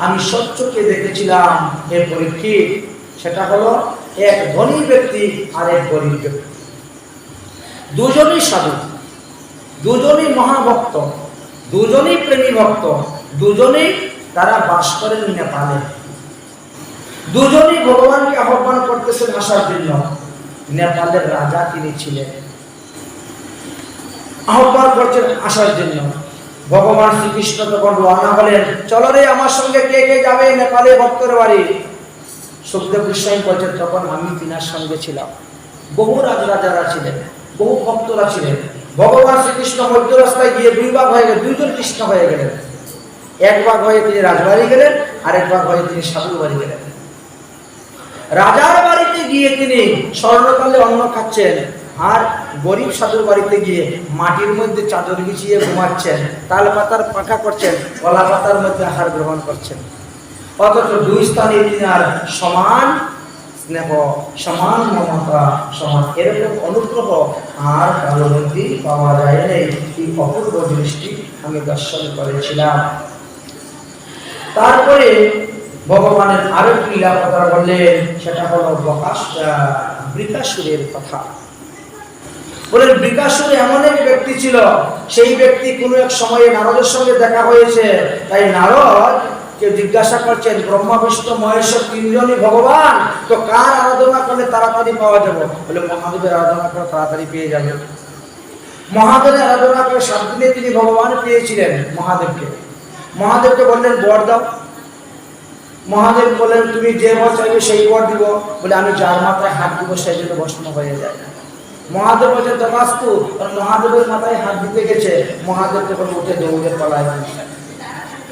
আমি সত্যকে দেখেছিলাম। এর পরীক্ষিত সেটা হলো, এক ধনী ব্যক্তি আর এক গরিব ব্যক্তি। দুজনই সাধু দুজনই মহাভক্ত, দুজনই প্রেমী ভক্ত, দুজনেই তারা বাস করেন নেপালে। দুজনই ভগবানকে আহ্বান করতেছেন আসার জন্য। নেপালের রাজা তিনি ছিলেন। আহ্বান করছেন আসার জন্য। ভগবান শ্রীকৃষ্ণ তখন রওনা হলেন, চলো রে, আমার সঙ্গে কে কে যাবে নেপালে ভক্তের বাড়ি? সুখদেব গোস্বামী বলছেন, তখন আমি তিনার সঙ্গে ছিলাম। বহু রাজরাজারা ছিলেন, বহু ভক্তরা ছিলেন, ভগবান শ্রীকৃষ্ণ মধ্য রাস্তায় গিয়ে দুই ভাগ হয়ে গেলেন, দুইজন কৃষ্ণ হয়ে গেলেন। এক ভাগ হয়ে তিনি রাজবাড়ি গেলেন, আরেক ভাগ হয়ে তিনি সাধুর বাড়ি গেলেন। রাজার বাড়িতে গিয়ে তিনি স্বর্ণকালে অন্ন খাচ্ছেন। আর গরিব সাধুর বাড়িতে গিয়ে মাটির মধ্যে চাদর বিছিয়ে ঘুমাচ্ছেন, তাল পাতার পাখা করছেন, কলা পাতার মধ্যে আহার গ্রহণ করছেন। অথচ দুই স্থানে তিনি আর সমান স্নেহ, সমান মমতা, সমান এরকম অনুগ্রহ আর মধ্যে পাওয়া যায় নাই। এই অপূর্ব জিনিসটি আমি দর্শন করেছিলাম। তারপরে ভগবানের আরও লীলা কথা বললেন, সেটা হলো বকাশ বৃকাসুরের কথা। বলেন বৃকাসুর এমন এক ব্যক্তি ছিল, সেই ব্যক্তি কোনো এক সময়ে নারদের সঙ্গে দেখা হয়েছে। তাই নারদ কে জিজ্ঞাসা করছেন ব্রহ্মা বিষ্ণু মহেশ্বর তিনজনই ভগবান? তো কার আরাধনা করলে তাড়াতাড়ি পাওয়া যাবে? বলে, মহাদেবের আরাধনা করে তাড়াতাড়ি পেয়ে যাবে। মহাদেবের আরাধনা করে সাত দিনে তিনি ভগবান পেয়েছিলেন মহাদেবকে। মহাদেবকে বললেন, বর দাও। মহাদেব বললেন, তুমি যে বর চাইবে, সেই বর দিব। বলে, আমি যার মাথায় হাত দিব সেই জন্য ভস্ম হয়ে যায়। মহাদেব তমাস্তু মহাদেবের মাথায় হাত দিতে গেছে। মহাদেব তখন উঠে পালায়।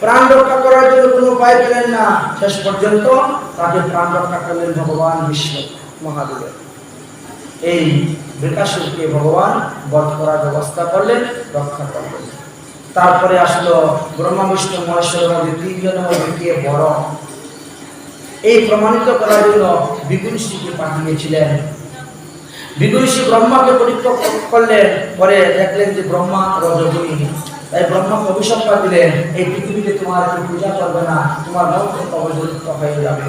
প্রাণ রক্ষা করার জন্য কোনো উপায় পেলেন না। শেষ পর্যন্ত তাকে প্রাণ রক্ষা করলেন ভগবান মহাদেবের। এই বৃকাসুরকে ভগবান বধ করার ব্যবস্থা করলেন, রক্ষা করলেন। তারপরে আসলো ব্রহ্মা, বিষ্ণু, মহেশ্বর মধ্যে তিনজনের মধ্যে বড়। এই প্রমাণিত করার জন্য বিগুণশ্রীকে পাঠিয়েছিলেন বিগুণশ্রী ব্রহ্মাকে পরীক্ষা করলেন পরে দেখলেন যে ব্রহ্মা রজগুণী তাই ব্রহ্মা অভিশপ্পা দিলেন এই পৃথিবীতে তোমার কেউ পূজা করবে না, তোমার মন্ত্র অবজলিত হয়ে যাবে।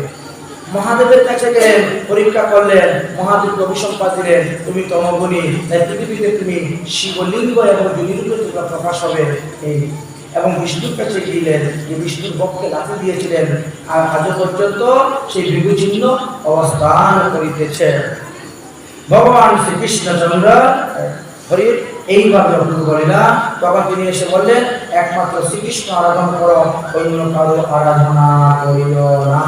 মহাদেবের কাছে গেলেন পরীক্ষা করলেন মহাদেব অভিসম্পাদ দিলেন তুমি তমগুণী। তাই পৃথিবীতে তুমি শিবলিঙ্গ এবং যোগীরূপে তোমরা প্রকাশ হবে। এই এবং বিষ্ণুর কাছে গিয়েলেন যে বিষ্ণুর ভক্তকে লাথি দিয়েছিলেন, আর আজও পর্যন্ত সেই বিভূচিহ্ন অবস্থান করিতেছে। ভগবান শ্রীকৃষ্ণচন্দ্র হরির এইভাবে অর্পণ করিলাম তখন তিনি এসে বললেন, একমাত্র শ্রীকৃষ্ণ আরাধনা করো, অন্য কারও আরাধনা করিও না।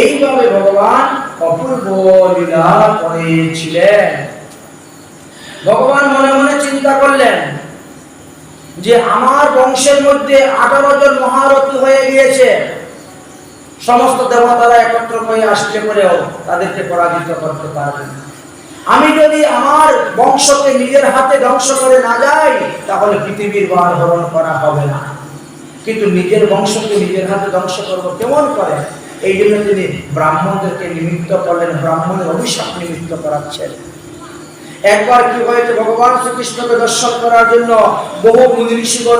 এইভাবে ভগবান অপূর্ব লীলা করেছিলেন। ভগবান মনে মনে চিন্তা করলেন যে আমার বংশের মধ্যে আঠারো জন মহারথী হয়ে গিয়েছে। সমস্ত দেবতারা একত্র হয়ে আসলে পরেও তাদেরকে পরাজিত করতে পারবেন আমি যদি আমার বংশকে নিজের হাতে ধ্বংস করে না যাই, তাহলে পৃথিবীর বার হরণ করা হবে না। কিন্তু নিজের বংশকে নিজের হাতে ধ্বংস করব কেমন করে? এই জন্য তিনি ব্রাহ্মণদেরকে নিমিত্ত করলেন, ব্রাহ্মণের অভিশাপ নিমিত্ত করাচ্ছেন। একবার কি হয়েছে? ভগবান শ্রীকৃষ্ণকে দর্শন করার জন্য বহু মুনি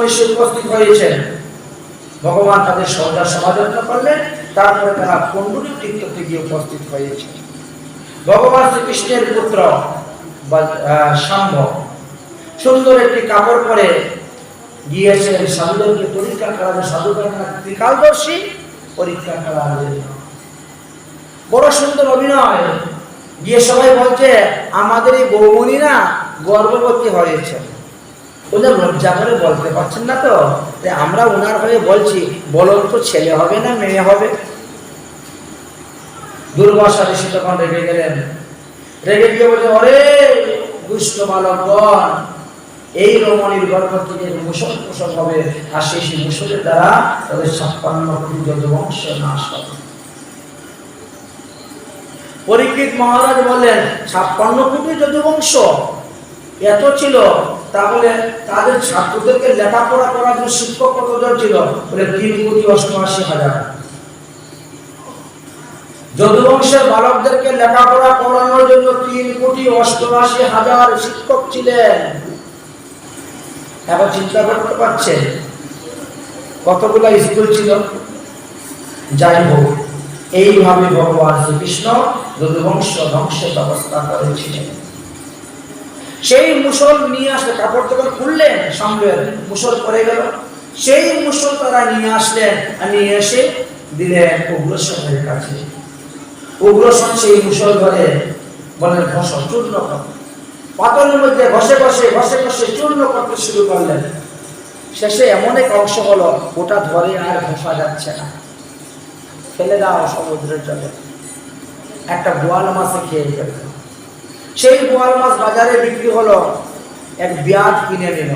এসে উপস্থিত হয়েছেন। ভগবান তাদের সর্দা সমাদর্য করলেন, তারপরে তারা পণ্ডুরি তীর্থতে গিয়ে উপস্থিত হয়েছে। ভগবান শ্রীকৃষ্ণের পুত্র শাম্ভ সুন্দর একটি কাপড় পরে গিয়েছেন সাধুদেরকে পরীক্ষা করার সাধু ত্রিকালদর্শী, পরীক্ষা করার জন্য বড় সুন্দর অভিনয়। গিয়ে সবাই বলছে আমাদের এই বৌমণি না গর্ভবতী হয়েছে। ওদের লজ্জা করে বলতে পারছেন না তো? আমরা ওনার হয়ে বলছি, বলুন তো, ছেলে হবে না, মেয়ে হবে? দুর্বাসা ঋষি তখন রেগে গেলেন। রেগে গিয়ে বলছে অরে দুষ্ট এই রমণীর গর্ভ থেকে মুসল হবে, আর সেই সেই মুসলের দ্বারা তাদের ছাপ্পান্ন নাশ হবে। পরীক্ষিত মহারাজ বলেন ছাপ্পান্ন কোটি যদুবংশ এত ছিল, তাহলে তাদের ছাত্রদেরকে লেখাপড়া করার জন্য শিক্ষক কতজন ছিল? বলে, তিন কোটি অষ্টআশি হাজার। যদুবংশের বালকদেরকে লেখাপড়া করানোর জন্য তিন কোটি অষ্টআশি হাজার শিক্ষক ছিলেন। এখন চিন্তা করতে কতগুলো স্কুল ছিল? যাই হোক, এইভাবে ভগবান শ্রীকৃষ্ণ যদুবংশ ধ্বংসের ব্যবস্থা করেছিলেন। সেই মুসল নিয়ে আসলে কাপড় যখন খুললেন সঙ্গের মুসল পরে গেল। সেই মুসল তারা নিয়ে আসলেন নিয়ে এসে দিলেন উগ্রসেনের কাছে। উগ্রসেন সেই মুসল ধরে বলেন ঘষ চূর্ণ পাতলের মধ্যে ঘষে ঘষে ঘষে ঘষে চূর্ণ করতে শুরু করলেন। শেষে এমন এক অংশ হলো, ওটা ধরে আর ঘষা যাচ্ছে না। ফেলে দাও সমুদ্রের জলে। একটা গোয়াল মাছে খেয়ে ফেলল। সেই গোয়াল মাছ বাজারে বিক্রি হলো, এক বিয়াদ কিনে নিল।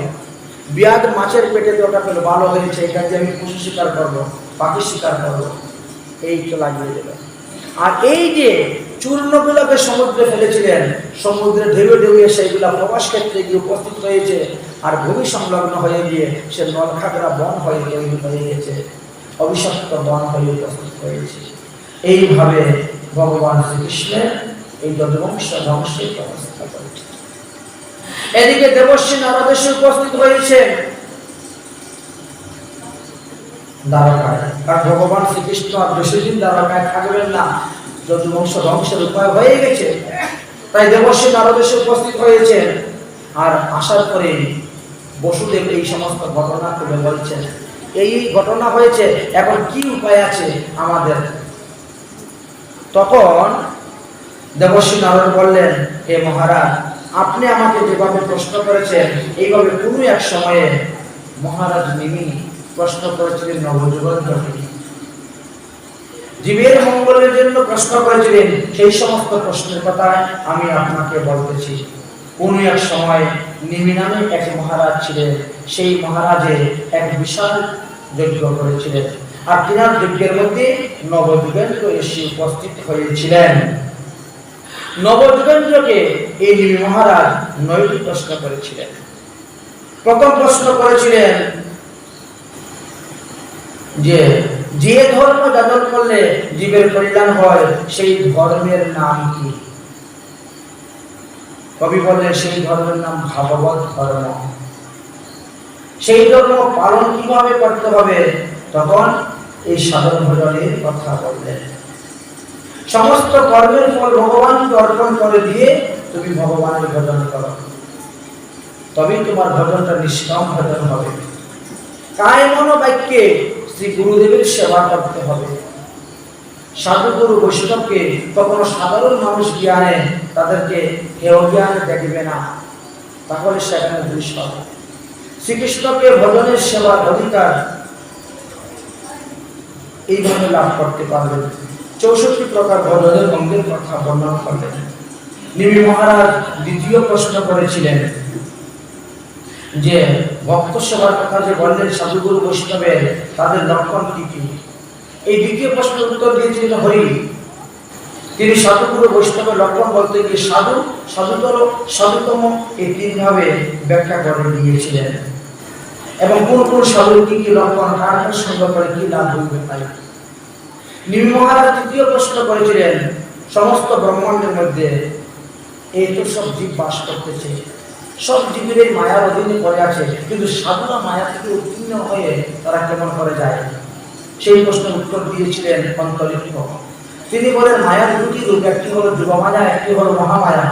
বিয়াদ মাছের পেটে দিয়ে ওটা পেল ভালো হয়েছে এটা দিয়ে আমি পশু শিকার করব, পাখি শিকার করব। এই তো লাগিয়ে দিল আর এই যে চূর্ণগুলোকে সমুদ্রে ফেলেছিলেন, সমুদ্রে ঢেউয়ে ঢেউয়ে সেইগুলা প্রবাস ক্ষেত্রে গিয়ে উপস্থিত হয়েছে, আর ভূমি সংলগ্ন হয়ে গিয়ে সে নলখাগড়া বন হয়ে হয়ে গেছে, অভিশপ্ত বন হয়ে উপস্থিত হয়েছে। এইভাবে ভগবান শ্রীকৃষ্ণের এই যদুবংশ ধ্বংসের ব্যবস্থা করেছে এদিকে দেবশ্রী নারদেশে উপস্থিত হয়েছে। দ্বারকায় কারণ ভগবান শ্রীকৃষ্ণ আর বেশি দিন দ্বারকায় থাকবেন না যদুবংশ ধ্বংসের উপায় হয়ে গেছে, তাই দেবশ্রী নারদেশে উপস্থিত হয়েছেন আর আসার পরে বসুদেব এই সমস্ত ঘটনা তুলে বলছেন। এই ঘটনা হয়েছে, এখন কি উপায় আছে আমাদের? তখন দেবশ্রী নারদ বললেন, হে মহারাজ, আপনি আমাকে যেভাবে প্রশ্ন করেছেন, এইভাবে কোনো এক সময়ে মহারাজ নিমি প্রশ্ন করেছিলেন নবযুগন্ধকে জীবের মঙ্গলের জন্য প্রশ্ন করেছিলেন, সেই সমস্ত প্রশ্নের কথা আমি আপনাকে বলতেছি। কোন এক সময় নিমি নামে এক মহারাজ ছিলেন, সেই মহারাজে এক বিশাল যজ্ঞ করেছিলেন। আর তিনার যজ্ঞের মধ্যে নবযুগেন্দ্র এসে উপস্থিত হয়েছিলেন। নবযুগেন্দ্রকে এই নিমি মহারাজ নয়টি প্রশ্ন করেছিলেন। প্রথম প্রশ্ন করেছিলেন যে যে ধর্ম যাদন করলে জীবের কল্যাণ হয়, সেই ধর্মের নাম কি? কবি বললেন, সেই ধর্মের নাম ভাগবত ধর্ম। সেই ধর্ম পালন কীভাবে করতে হবে? তখন এই সাধন ভজনের কথা বললেন। সমস্ত কর্মের ফল ভগবানকে অর্পণ করে দিয়ে তুমি ভগবানের ভজন করো। তবেই তোমার ভজনটা নিষ্কাম ভজন হবে। কায় মনোবাক্যে শ্রী গুরুদেবের সেবা করতে হবে। সাধু গুরু বৈষ্ণবকে কখনো সাধারণ মানুষ জ্ঞানে তাদেরকে হেয় জ্ঞানে দেখবে না। তাহলে সেখানে দৃশ হবে শ্রীকৃষ্ণকে ভজনের সেবার অধিকার এইভাবে লাভ করতে পারবেন। চৌষট্টি প্রকার ভজনের অঙ্গের কথা বর্ণনা করলেন। নিমি মহারাজ দ্বিতীয় প্রশ্ন করেছিলেন যে ভক্ত সেবার কথা যে বললেন সাধুগুরু বৈষ্ণবের, তাদের লক্ষণ কি কি? এই দ্বিতীয় প্রশ্নের উত্তর দিয়েছিলেন হরি। তিনি সাধুগুরু বৈষ্ণবের লক্ষণ বলতে গিয়ে সাধু, সাধুতর, সাধুতম এই তিনভাবে ব্যাখ্যা করে দিয়েছিলেন। এবং কোন কোন সাধুর কি কি লক্ষণ, কার সঙ্গে করে কি লাভ হইবে তাই নিমি মহারাজ তৃতীয় প্রশ্ন করেছিলেন, সমস্ত ব্রহ্মাণ্ডের মধ্যে এই তো সব জীব বাস করতেছে। সব এই মায়ার অধীনে পড়ে আছে, কিন্তু সাধুরা মায়া থেকে উত্তীর্ণ হয়ে তারা কেমন করে যায়? সেই প্রশ্নের উত্তর দিয়েছিলেন অন্তরিক্ষ। তিনি বলেন, মায়ার দুটি রূপ, একটি হলো যুবমায়া একটি হলো মহামায়া।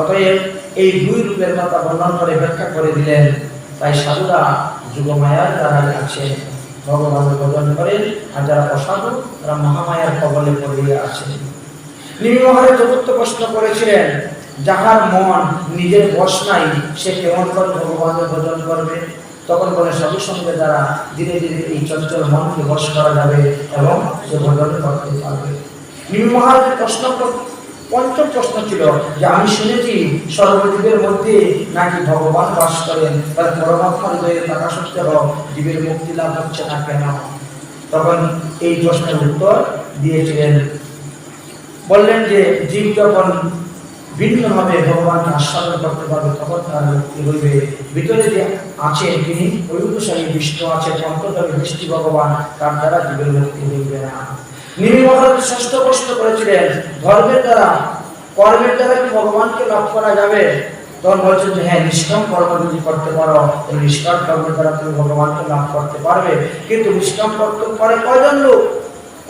অতএব এই দুই রূপের কথা বর্ণন করে ব্যাখ্যা করে দিলেন, তাই সাধুরা যুগমায়ার দ্বারা আছে। ভগবানের ভজন করেন, আর যারা অসাধু, তারা মহামায়ার কবলে পড়িয়ে আছেন নিমি মহারাজ চতুর্থ প্রশ্ন করেছিলেন যাহার মন নিজের বশ নাই, সে কেমন করে ভগবানের ভজন করবে? তখন বলে সাধু সঙ্গে দ্বারা ধীরে ধীরে এই চঞ্চল মনকে বশ করা যাবে এবং সে ভজন করতে পারবে। প্রশ্ন পঞ্চম প্রশ্ন ছিল যে, আমি শুনেছি সর্বজীবের মধ্যে নাকি ভগবান বাস করেন, তার পরমাত্মা হৃদয়ে থাকা সত্ত্বেও জীবের মুক্তি লাভ হচ্ছে না কেন? তখন এই প্রশ্নের উত্তর দিয়েছিলেন। বললেন যে, জীব যখন ভিন্নভাবে ভগবানকে আস্বাদন করতে পারবে, তখন তার মুক্তি হইবে? ভিতরে যে আছেন তিনি ঐক্যশালী বিষ্ণু আছেন অন্তর্ভাবে বৃষ্টি ভগবান, তার দ্বারা জীবের মুক্তি হইবে না। নিমি মহারাজ ষষ্ঠ প্রশ্ন করেছিলেন, ধর্মের দ্বারা, কর্মের দ্বারা কি ভগবানকে লাভ করা যাবে? তখন বলছেন যে হ্যাঁ নিষ্কাম কর্ম যদি করতে পারো, এই নিষ্কাম কর্ম দ্বারা তুমি ভগবানকে লাভ করতে পারবে। কিন্তু নিষ্কাম করতে পারে কয়জন লোক?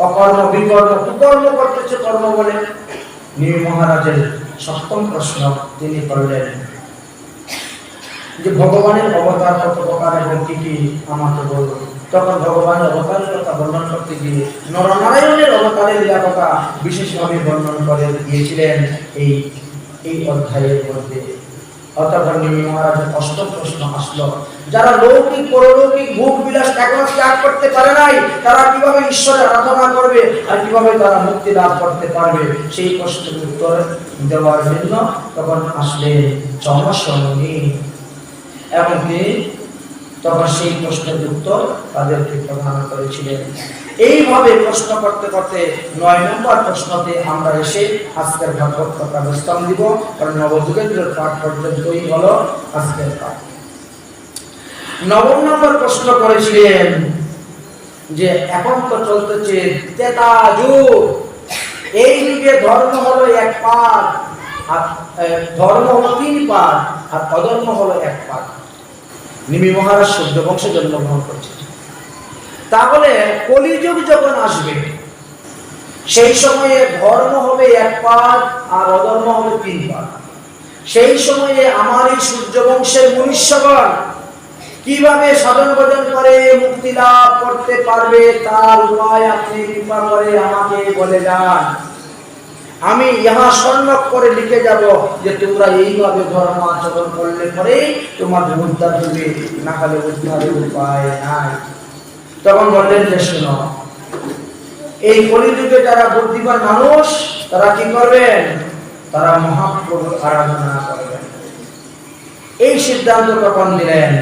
অকর্ম, বিকর্ম, কুকর্ম করতেছে কর্ম বলে। নীল মহারাজের সপ্তম প্রশ্ন তিনি করলেন, যে ভগবানের অবতার কত প্রকার এবং কি? কি আমাকে বলল। তখন ভগবানের অবতারের কথা বর্ণন করতে গিয়ে নরনারায়ণের অবতারের লীলা কথা বিশেষভাবে বর্ণন করে গিয়েছিলেন এই এই অধ্যায়ের মধ্যে। অষ্টম প্রশ্ন আসলো। যারা লৌকিক, পরলৌকিক ভোগ বিলাস এখনও ত্যাগ করতে পারে নাই, তারা কীভাবে ঈশ্বরের আরাধনা করবে আর কীভাবে তারা মুক্তি লাভ করতে পারবে? সেই প্রশ্নের উত্তর দেওয়ার জন্য তখন আসলে চমসমণি এমনকি তখন সেই প্রশ্নের উত্তর তাদেরকে প্রদান করেছিলেন। এইভাবে প্রশ্ন করতে করতে নয় নম্বর প্রশ্নতে আমরা এসে আজকের ভাগবত কথা দিব। কারণ নবযুগেন্দ্রের পাঠ পর্যন্তই হলো আজকের পাঠ। নবম নম্বর প্রশ্ন করেছিলেন যে, এখন তো চলতেছে তেতা যুগ। এই যুগে ধর্ম হলো এক পাঠ, আর ধর্ম হলো তিন পাঠ, আর অধর্ম হলো এক পাঠ। নিমি মহারাজ সূর্য বংশে জন্মগ্রহণ করছে তাহলে কলিযুগ যখন আসবে, সেই সময়ে ধর্ম হবে এক পাঠ আর অধর্ম হবে তিন পাঠ সেই সময়ে আমার এই সূর্য বংশের মনুষ্যগণ কীভাবে সাধন ভজন করে, মুক্তি লাভ করতে পারবে তার উপায় আপনি কৃপা করে আমাকে বলে যান। আমি ইহা স্বর্ণক করে লিখে যাব যে তোমরা এইভাবে ধর্ম আচরণ করলে পরে তোমার উদ্ধার হবে না হলে উদ্ধারের উপায় নাই। তখন বললেন, যে শুনো, এই কলিযুগে যারা বুদ্ধিমান মানুষ, তারা কি করবেন? তারা মহাপ্রভুর আরাধনা করবেন। এই সিদ্ধান্ত তখন দিলেন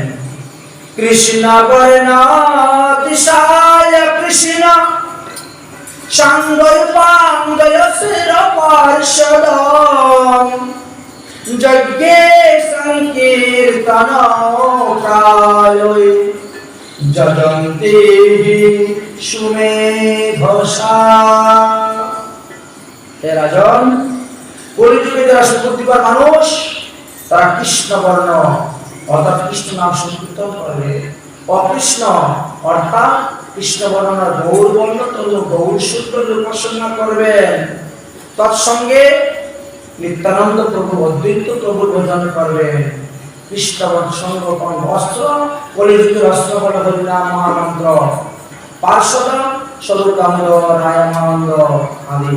কৃষ্ণ দিশায় কৃষ্ণ রাজন কলিযুগে যারা সুবুদ্ধিবার মানুষ তারা কৃষ্ণ বর্ণ অর্থাৎ কৃষ্ণ নাম সংকীর্তন করবে অকৃষ্ণ অর্থাৎ কৃষ্ণ বর্ণনা গৌর বর্ণ তরু গৌর সূত্র উপাসনা করবেন তৎসঙ্গে নিত্যানন্দ প্রভু অদ্বৈত প্রভুর ভজন করবেন কৃষ্ণ সঙ্গ অস্ত্র কলিযুগের অস্ত্র হল হরিনাম মহামন্ত্র। পার্শ্বদা স্বরূপ দামোদর রায়মানন্দ আদি।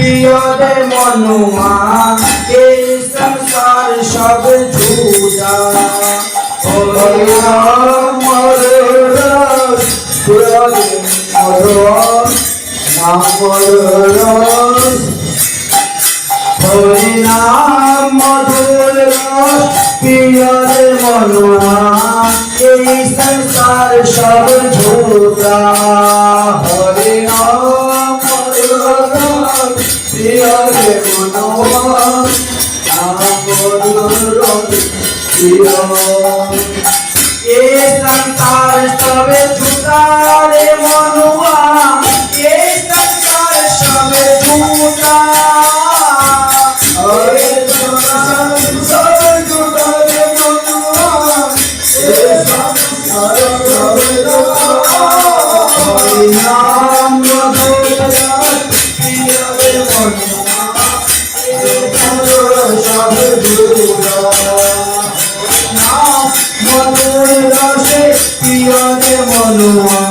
প্রিয় দে মনুমা এই সংসার সব ঝুটা হরি নাম মধুর প্রিয়র মনোয়া, এই সংসার সব ঝোটা হরি মধুর এ সংসার সবে ঝুটা রে follow.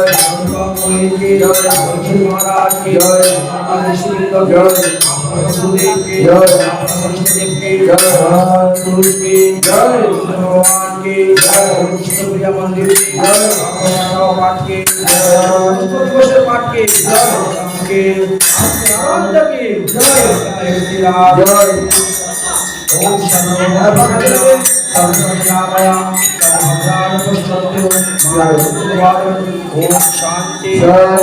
जय मोहन की जय मोहन महाराज की जय महाराज जय सुदेव की जय सुदेव की जय महाराज की जय भगवान की जय सुप्रिया मंदिर की जय भगवान की जय पाठ की जय की जय जय ओम शरणो भगवते शरणो नामया शांति जय